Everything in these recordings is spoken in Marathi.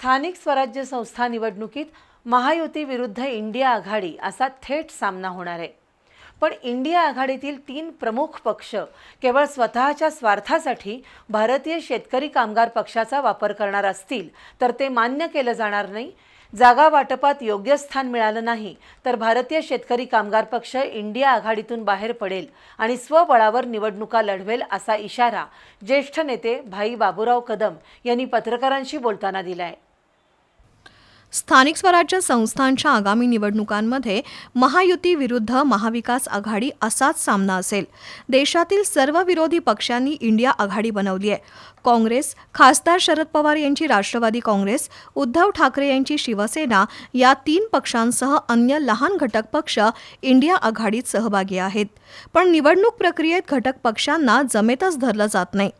स्थानिक स्वराज्य संस्था निवडणुकीत महायुती विरुद्ध इंडिया आघाडी असा थेट सामना होणार आहे. पण इंडिया आघाडीतील तीन प्रमुख पक्ष केवळ स्वतःच्या स्वार्थासाठी भारतीय शेतकरी कामगार पक्षाचा वापर करणार असतील तर ते मान्य केलं जाणार नाही. जागा वाटपात योग्य स्थान मिळालं नाही तर भारतीय शेतकरी कामगार पक्ष इंडिया आघाडीतून बाहेर पडेल आणि स्वबळावर निवडणुका लढवेल असा इशारा ज्येष्ठ नेते भाई बाबूराव कदम यांनी पत्रकारांशी बोलताना दिलाय. स्थानिक स्वराज्य संस्थांच्या आगामी निवडणुकांमध्ये महायुती विरुद्ध महाविकास आघाडी असाच सामना असेल. देशातील सर्व विरोधी पक्षांनी इंडिया आघाडी बनवली आहे. काँग्रेस खासदार शरद पवार यांची राष्ट्रवादी काँग्रेस उद्धव ठाकरे यांची शिवसेना या तीन पक्षांसह अन्य लहान घटक पक्ष इंडिया आघाडीत सहभागी आहेत. पण निवडणूक प्रक्रियेत घटक पक्षांना जमेतच धरलं जात नाही.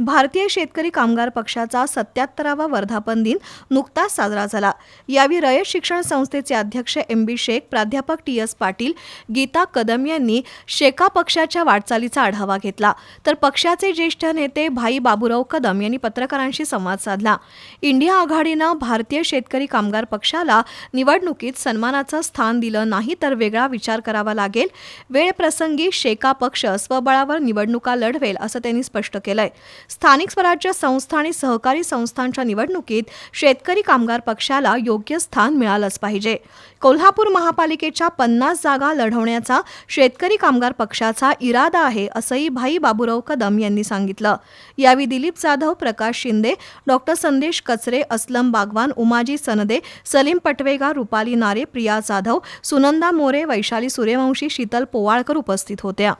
भारतीय शेतकरी कामगार पक्षाचा सत्याहत्तरावा वर्धापन दिन नुकताच साजरा झाला. यावेळी रयत शिक्षण संस्थेचे अध्यक्ष एम बी शेख प्राध्यापक टी एस पाटील गीता कदम यांनी शेका पक्षाच्या वाटचालीचा आढावा घेतला. तर पक्षाचे ज्येष्ठ नेते भाई बाबूराव कदम यांनी पत्रकारांशी संवाद साधला. इंडिया आघाडीनं भारतीय शेतकरी कामगार पक्षाला निवडणुकीत सन्मानाचं स्थान दिलं नाही तर वेगळा विचार करावा लागेल. वेळ प्रसंगी शेका पक्ष स्वबळावर निवडणुका लढवेल असं त्यांनी स्पष्ट केलंय. स्थानिक स्वराज्य संस्था आणि सहकारी संस्थांच्या निवडणुकीत शेतकरी कामगार पक्षाला योग्य स्थान मिळालंच पाहिजे. कोल्हापूर महापालिकेच्या पन्नास जागा लढवण्याचा शेतकरी कामगार पक्षाचा इरादा आहे असंही भाई बाबूराव कदम यांनी सांगितलं. यावेळी दिलीप जाधव प्रकाश शिंदे डॉक्टर संदेश कचरे असलम बागवान उमाजी सनदे सलीम पटवेगा रुपाली नारे प्रिया जाधव सुनंदा मोरे वैशाली सूर्यवंशी शीतल पोवाळकर उपस्थित होत्या.